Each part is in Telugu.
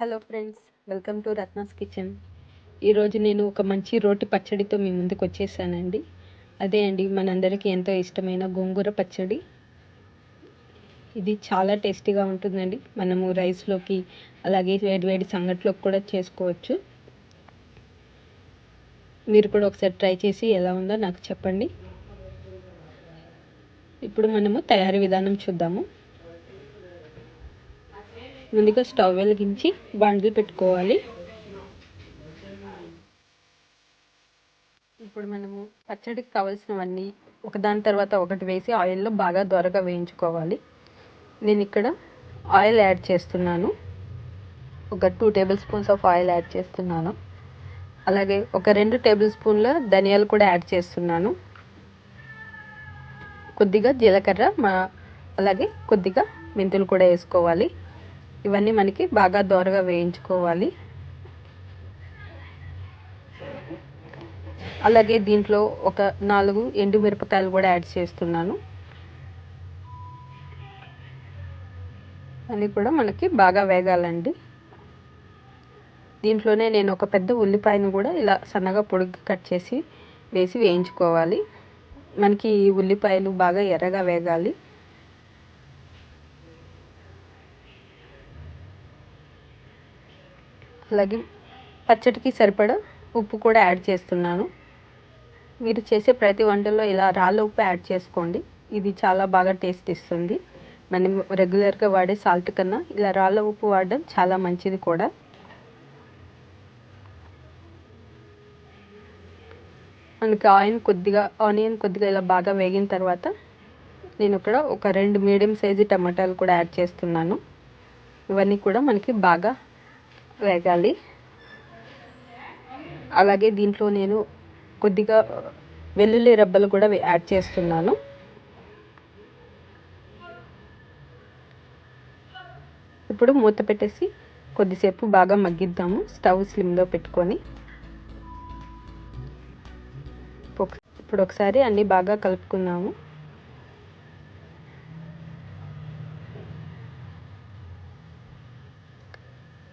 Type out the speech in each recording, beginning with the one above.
Hello friends welcome to Ratna's kitchen ఈరోజు నేను ఒక మంచి రోటి పచ్చడితో మీ ముందుకు వచ్చేసానండి. అదే అండి మనందరికీ ఎంతో ఇష్టమైన గోంగూర పచ్చడి. ఇది చాలా టేస్టీగా ఉంటుందండి. మనము రైస్లోకి అలాగే వేడివేడి సంగట్లోకి కూడా చేసుకోవచ్చు. మీరు కూడా ఒకసారి ట్రై చేసి ఎలా ఉందో నాకు చెప్పండి. ఇప్పుడు మనము తయారీ విధానం చూద్దాము. ముందుగా స్టవ్ వెలిగించి బండ్లు పెట్టుకోవాలి. ఇప్పుడు మనము పచ్చడికి కావాల్సినవన్నీ ఒకదాని తర్వాత ఒకటి వేసి ఆయిల్లో బాగా దొరగా వేయించుకోవాలి. నేను ఇక్కడ ఆయిల్ యాడ్ చేస్తున్నాను. ఒక two tablespoons of oil add చేస్తున్నాను. అలాగే ఒక రెండు టేబుల్ స్పూన్ల ధనియాలు కూడా యాడ్ చేస్తున్నాను. కొద్దిగా జీలకర్ర మా అలాగే కొద్దిగా మెంతులు కూడా వేసుకోవాలి. ఇవన్నీ మనకి బాగా దోరగా వేయించుకోవాలి. అలాగే దీంట్లో ఒక నాలుగు ఎండు మిరపకాయలు కూడా యాడ్ చేస్తున్నాను. అది కూడా మనకి బాగా వేగాలండి. దీంట్లోనే నేను ఒక పెద్ద ఉల్లిపాయను కూడా ఇలా సన్నగా పొడుగు కట్ చేసి వేసి వేయించుకోవాలి. మనకి ఈ ఉల్లిపాయలు బాగా ఎర్రగా వేగాలి. అలాగే పచ్చడికి సరిపడా ఉప్పు కూడా యాడ్ చేస్తున్నాను. మీరు చేసే ప్రతి వంటలో ఇలా రాళ్ళ ఉప్పు యాడ్ చేసుకోండి. ఇది చాలా బాగా టేస్ట్ ఇస్తుంది. మనం రెగ్యులర్గా వాడే సాల్ట్ కన్నా ఇలా రాళ్ళ ఉప్పు వాడడం చాలా మంచిది కూడా. మనకి ఆయిల్ కొద్దిగా ఆనియన్ కొద్దిగా ఇలా బాగా వేగిన తర్వాత నేను ఇక్కడ ఒక రెండు మీడియం సైజు టమాటాలు కూడా యాడ్ చేస్తున్నాను. ఇవన్నీ కూడా మనకి బాగా వేగాలి. అలాగే దీంట్లో నేను కొద్దిగా వెల్లుల్లి రబ్బలు కూడా యాడ్ చేస్తున్నాను. ఇప్పుడు మూత పెట్టేసి కొద్దిసేపు బాగా మగ్గిద్దాము. స్టవ్ స్లిమ్లో పెట్టుకొని. ఇప్పుడు ఒకసారి అన్నీ బాగా కలుపుకున్నాము.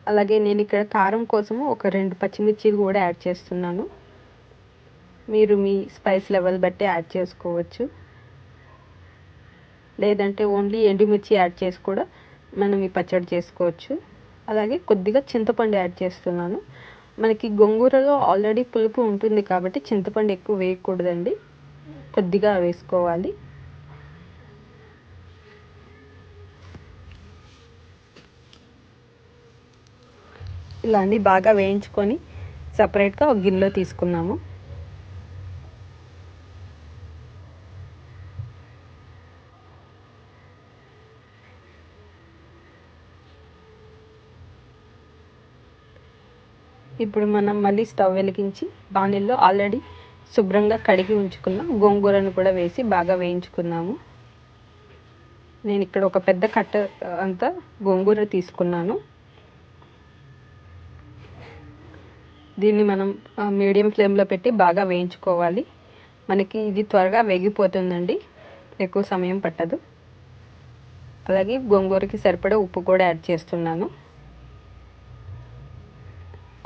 అలాగే నేను ఇక్కడ కారం కోసము ఒక రెండు పచ్చిమిర్చి కూడా యాడ్ చేస్తున్నాను. మీరు మీ స్పైస్ లెవెల్ బట్టి యాడ్ చేసుకోవచ్చు. లేదంటే ఓన్లీ ఎండుమిర్చి యాడ్ చేసి కూడా మనం ఈ పచ్చడి చేసుకోవచ్చు. అలాగే కొద్దిగా చింతపండు యాడ్ చేస్తున్నాను. మనకి గోంగూరలో ఆల్రెడీ పులుపు ఉంటుంది కాబట్టి చింతపండు ఎక్కువ వేయకూడదండి. కొద్దిగా వేసుకోవాలి. ఇలా అన్నీ బాగా వేయించుకొని సపరేట్గా ఒక గిన్నెలో తీసుకున్నాము. ఇప్పుడు మనం మళ్ళీ స్టవ్ వెలిగించి బాణీల్లో ఆల్రెడీ శుభ్రంగా కడిగి ఉంచుకున్న గోంగూరను కూడా వేసి బాగా వేయించుకున్నాము. నేను ఇక్కడ ఒక పెద్ద కట్ట అంతా గోంగూర తీసుకున్నాను. దీన్ని మనం మీడియం ఫ్లేమ్లో పెట్టి బాగా వేయించుకోవాలి. మనకి ఇది త్వరగా వేగిపోతుందండి. ఎక్కువ సమయం పట్టదు. అలాగే గోంగూరకి సరిపడా ఉప్పు కూడా యాడ్ చేస్తున్నాను.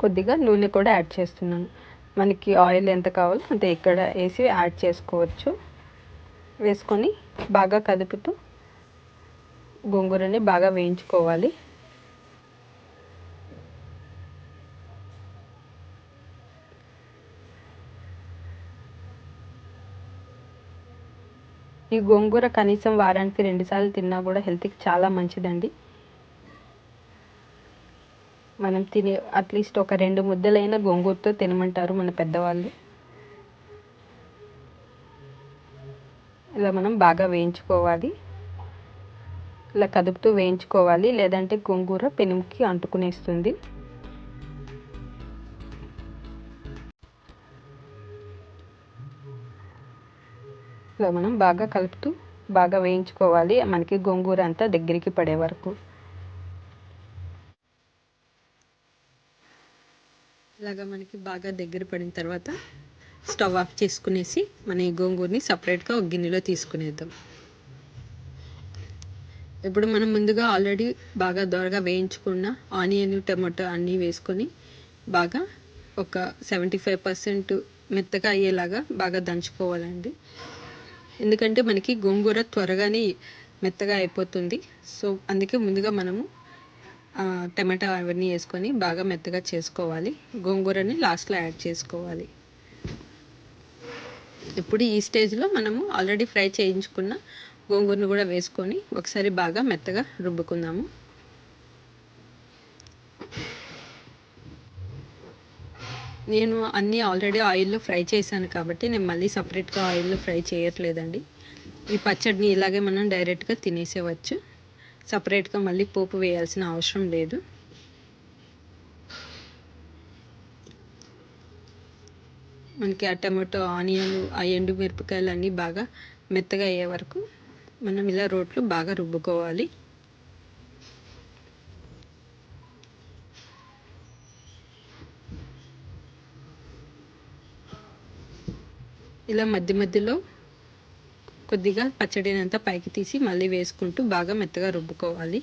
కొద్దిగా నూనె కూడా యాడ్ చేస్తున్నాను. మనకి ఆయిల్ ఎంత కావాలో అంత ఇక్కడ వేసి యాడ్ చేసుకోవచ్చు. వేసుకొని బాగా కదుపుతూ గోంగూరని బాగా వేయించుకోవాలి. ఈ గోంగూర కనీసం వారానికి రెండుసార్లు తిన్నా కూడా హెల్త్కి చాలా మంచిదండి. మనం తినే అట్లీస్ట్ ఒక రెండు ముద్దలైన గోంగూరతో తినమంటారు మన పెద్దవాళ్ళు. ఇలా మనం బాగా వేయించుకోవాలి. ఇలా కదుపుతూ వేయించుకోవాలి. లేదంటే గోంగూర పెనుముకి అంటుకునేస్తుంది. ఇలా మనం బాగా కలుపుతూ బాగా వేయించుకోవాలి. మనకి గోంగూర అంతా దగ్గరికి పడే వరకు. ఇలాగా మనకి బాగా దగ్గర పడిన తర్వాత స్టవ్ ఆఫ్ చేసుకునేసి మన ఈ గోంగూరని సపరేట్గా ఒక గిన్నెలో తీసుకునేద్దాం. ఇప్పుడు మనం ముందుగా ఆల్రెడీ బాగా దొరగా వేయించుకున్న ఆనియన్ టమాటో అన్నీ వేసుకొని బాగా ఒక సెవెంటీ ఫైవ్ పర్సెంట్ మెత్తగా అయ్యేలాగా బాగా దంచుకోవాలండి. ఎందుకంటే మనకి గోంగూర త్వరగానే మెత్తగా అయిపోతుంది. సో అందుకే ముందుగా మనము టమాటా అవన్నీ వేసుకొని బాగా మెత్తగా చేసుకోవాలి. గోంగూరని లాస్ట్లో యాడ్ చేసుకోవాలి. ఇప్పుడు ఈ స్టేజ్లో మనము ఆల్రెడీ ఫ్రై చేయించుకున్న గోంగూరను కూడా వేసుకొని ఒకసారి బాగా మెత్తగా రుబ్బుకుందాము. నేను అన్నీ ఆల్రెడీ ఆయిల్లో ఫ్రై చేశాను కాబట్టి నేను మళ్ళీ సపరేట్గా ఆయిల్లో ఫ్రై చేయట్లేదండి. ఈ పచ్చడిని ఇలాగే మనం డైరెక్ట్గా తినేసేవచ్చు. సపరేట్గా మళ్ళీ పోపు వేయాల్సిన అవసరం లేదు. మనకి ఆ టమాటో ఆనియన్ ఆ ఎండు మిరపకాయలు అన్నీ బాగా మెత్తగా అయ్యే వరకు మనం ఇలా రోట్లు బాగా రుబ్బుకోవాలి. ఇలా మధ్య మధ్యలో కొద్దిగా పచ్చడిని అంతా పైకి తీసి మళ్ళీ వేసుకుంటూ బాగా మెత్తగా రుబ్బుకోవాలి.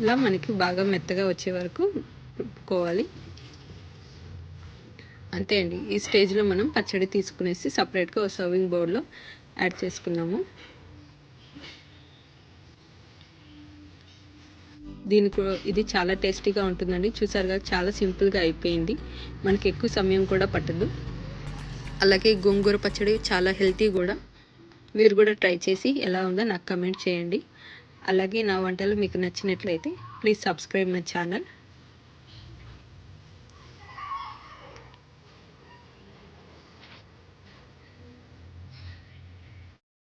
ఇలా మనకి బాగా మెత్తగా వచ్చే వరకు రుబ్బుకోవాలి. అంతే అండి ఈ స్టేజ్లో మనం పచ్చడి తీసుకునేసి సపరేట్గా ఒక సర్వింగ్ బౌల్లో యాడ్ చేసుకున్నాము. దీనికి ఇది చాలా టేస్టీగా ఉంటుందండి. చూసారుగా చాలా సింపుల్గా అయిపోయింది. మనకి ఎక్కువ సమయం కూడా పట్టదు. అలాగే గోంగూర పచ్చడి చాలా హెల్తీ కూడా. మీరు కూడా ట్రై చేసి ఎలా ఉందో నాకు కమెంట్ చేయండి. అలాగే నా వంటలు మీకు నచ్చినట్లయితే ప్లీజ్ సబ్స్క్రైబ్ మై ఛానల్